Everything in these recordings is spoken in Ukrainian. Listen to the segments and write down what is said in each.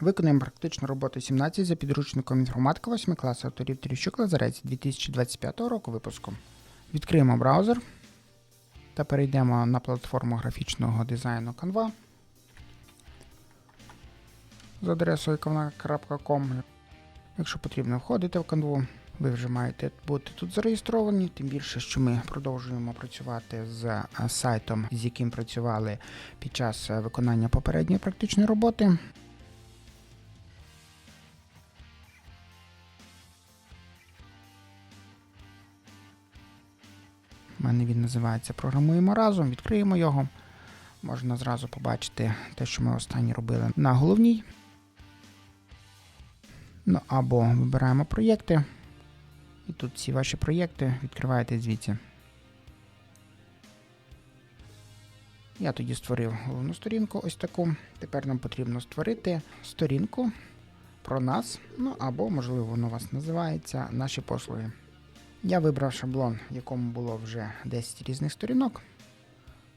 Виконуємо практичну роботу 17 за підручником інформатика 8 класу авторів Терещук Лазарець 2025 року випуску. Відкриємо браузер та перейдемо на платформу графічного дизайну Canva з адресою canva.com. Якщо потрібно входити в Canva, ви вже маєте бути тут зареєстровані, тим більше, що ми продовжуємо працювати з е, сайтом, з яким працювали під час е, виконання попередньої практичної роботи. У мене він називається Програмуємо разом. Відкриємо його. Можна зразу побачити те, що ми останні робили на головній. Ну або вибираємо проєкти. І тут всі ваші проєкти відкриваєте звідси. Я тоді створив головну сторінку ось таку. Тепер нам потрібно створити сторінку про нас, ну або, можливо, воно у вас називається наші послуги. Я вибрав шаблон, в якому було вже 10 різних сторінок.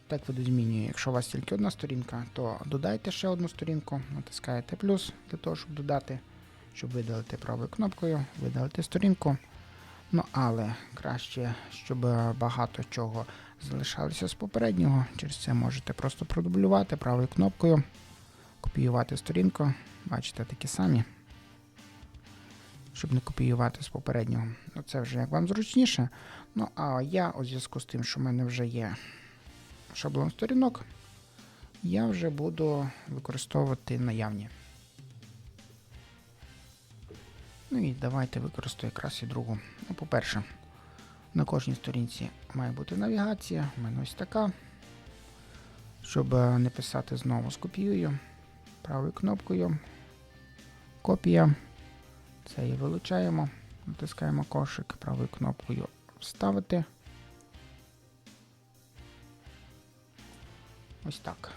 Так видозмінюю. Якщо у вас тільки одна сторінка, то додайте ще одну сторінку, натискаєте плюс для того, щоб додати, щоб видалити правою кнопкою, видалити сторінку. Ну, але краще, щоб багато чого залишалося з попереднього. Через це можете просто продублювати правою кнопкою, копіювати сторінку. Бачите, такі самі. Щоб не копіювати з попереднього. Ну, це вже як вам зручніше. Ну, а я, у зв'язку з тим, що в мене вже є шаблон сторінок, я вже буду використовувати наявні. Ну і давайте використаю якраз і другу. Ну, по-перше, на кожній сторінці має бути навігація. У мене ось така. Щоб е, не писати знову, скопіюю правою кнопкою. Копія. Це і вилучаємо. Натискаємо кошик правою кнопкою Вставити. Ось так.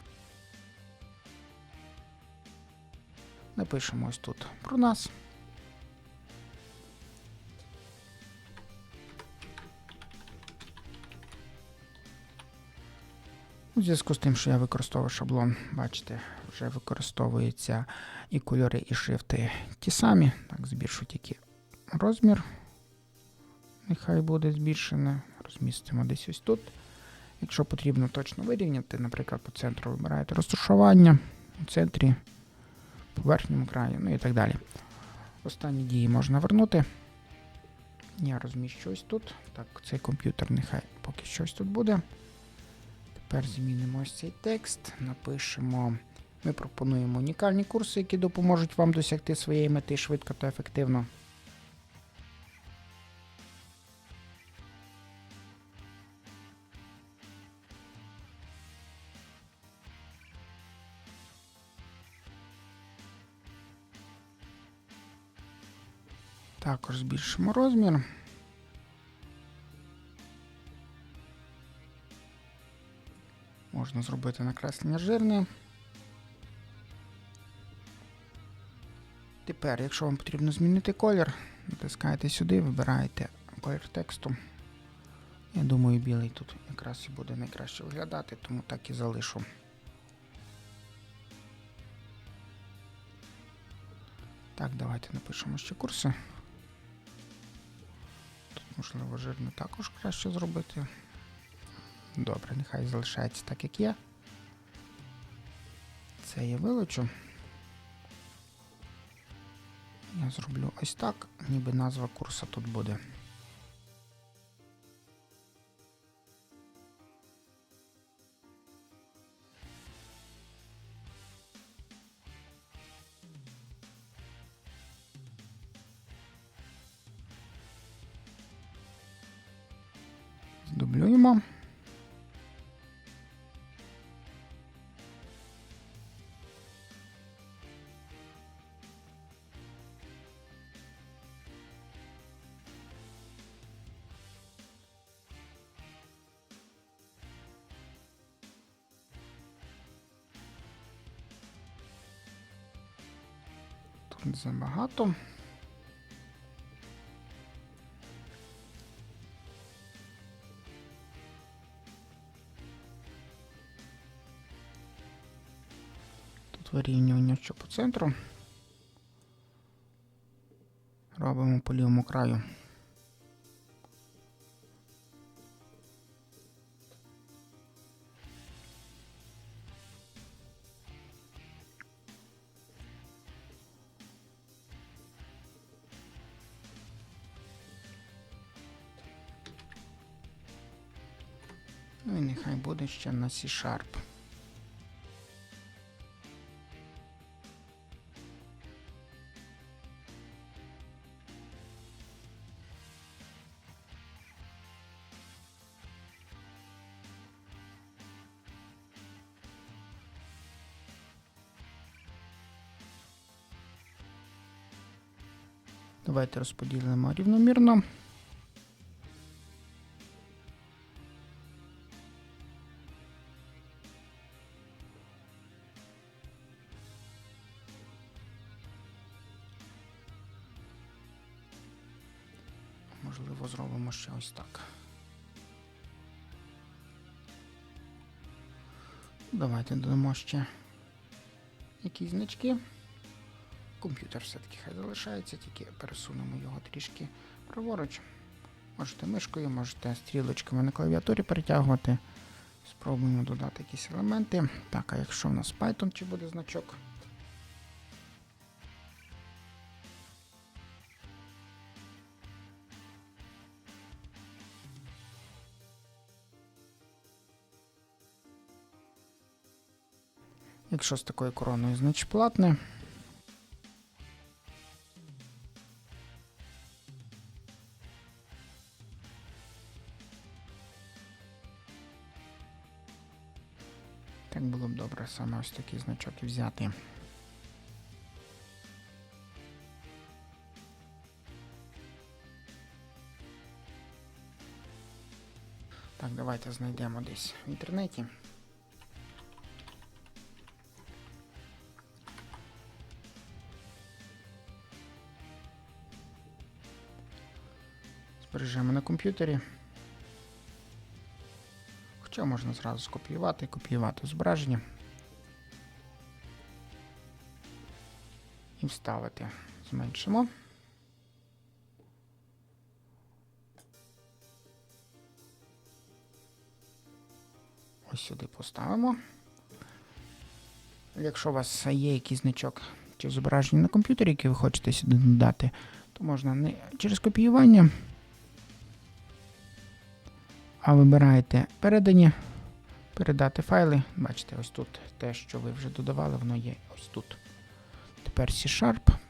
Напишемо ось тут про нас. У зв'язку з тим, що я використовую шаблон, бачите, вже використовуються і кольори, і шрифти ті самі. Так, збільшу тільки розмір. Нехай буде збільшене. Розмістимо десь ось тут. Якщо потрібно точно вирівняти, наприклад, по центру вибираєте розташування, у центрі, по верхньому краю, ну і так далі. Останні дії можна вернути. Я розміщу ось тут. Так, цей комп'ютер нехай поки щось тут буде. Тепер змінимо ось цей текст, напишемо. Ми пропонуємо унікальні курси, які допоможуть вам досягти своєї мети швидко та ефективно. Також збільшимо розмір. Можна зробити накреслення жирне. Тепер, якщо вам потрібно змінити колір, натискаєте сюди, вибираєте колір тексту. Я думаю, білий тут якраз і буде найкраще виглядати, тому так і залишу. Так, давайте напишемо ще курси. Тут, можливо, жирне також краще зробити. Добре, нехай залишається так, як є. Це я вилучу. Я зроблю ось так, ніби назва курсу тут буде. Здублюємо. забагато. Тут вирівнювання що по центру. Робимо по лівому краю. Ну і нехай буде ще на C-Sharp. Давайте розподілимо рівномірно. Ще ось так. Давайте додамо ще якісь значки. Комп'ютер все-таки хай залишається, тільки пересунемо його трішки праворуч. Можете мишкою, можете стрілочками на клавіатурі перетягувати. Спробуємо додати якісь елементи. Так, а якщо в нас Python, чи буде значок? Якщо з такою короною, значить платне. Так було б добре саме ось такий значок взяти. Так, давайте знайдемо десь в інтернеті. Збережемо на комп'ютері. Хоча можна зразу скопіювати, копіювати зображення. І вставити. Зменшимо. Ось сюди поставимо. Якщо у вас є якийсь значок чи зображення на комп'ютері, який ви хочете сюди додати, то можна не через копіювання а вибираєте передані, передати файли. Бачите, ось тут те, що ви вже додавали, воно є ось тут. Тепер C-Sharp.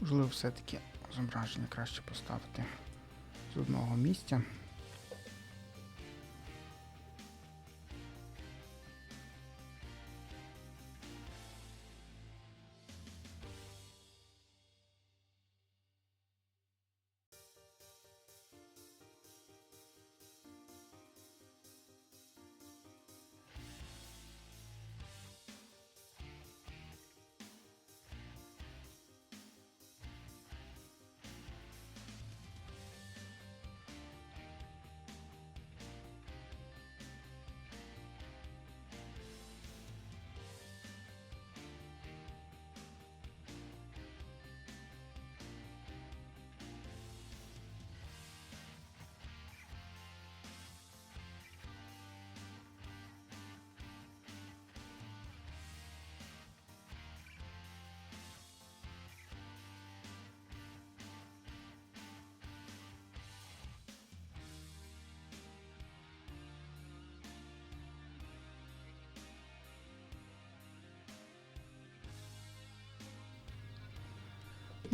Можливо, все-таки зображення краще поставити з одного місця.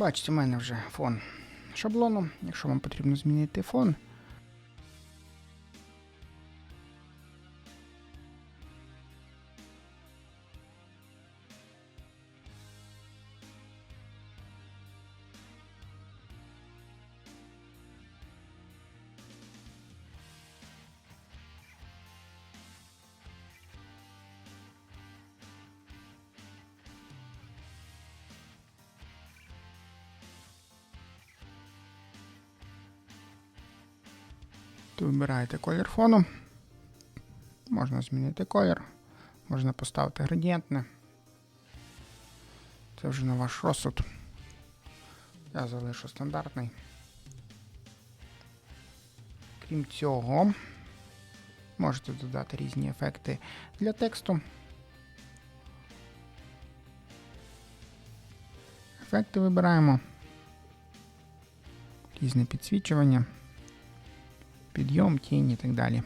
Бачите, у мене вже фон шаблону. Якщо вам потрібно змінити фон, вибираєте колір фону. Можна змінити колір, можна поставити градієнтне. Це вже на ваш розсуд. Я залишу стандартний. Крім цього, можете додати різні ефекти для тексту. Ефекти вибираємо. Різне підсвічування, підйом, тінь і так далі.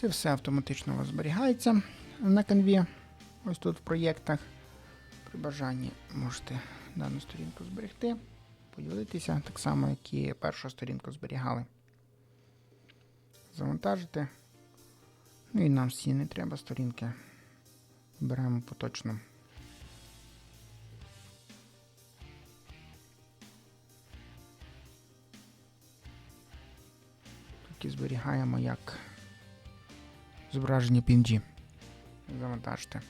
Це все автоматично у вас зберігається на канві. Ось тут в проєктах. При бажанні можете дану сторінку зберегти, поділитися, так само, як і першу сторінку зберігали. Завантажити. Ну і нам всі не треба сторінки. Беремо поточно. Тут зберігаємо як зображення PNG. Завантажте.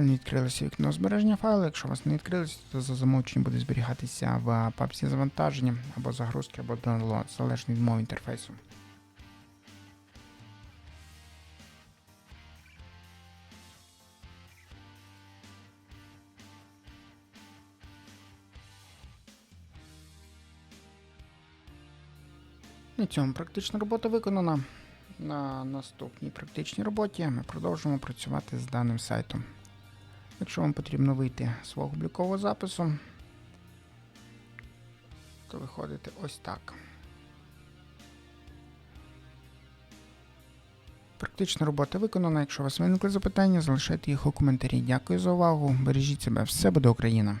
Мене відкрилося вікно збереження файлу. Якщо у вас не відкрилося, то за замовченням буде зберігатися в папці завантаження або загрузки, або download, залежно від мого інтерфейсу. На цьому практична робота виконана. На наступній практичній роботі ми продовжимо працювати з даним сайтом. Якщо вам потрібно вийти з свого облікового запису, то виходите ось так. Практична робота виконана. Якщо у вас виникли запитання, залишайте їх у коментарі. Дякую за увагу. Бережіть себе. Все буде Україна!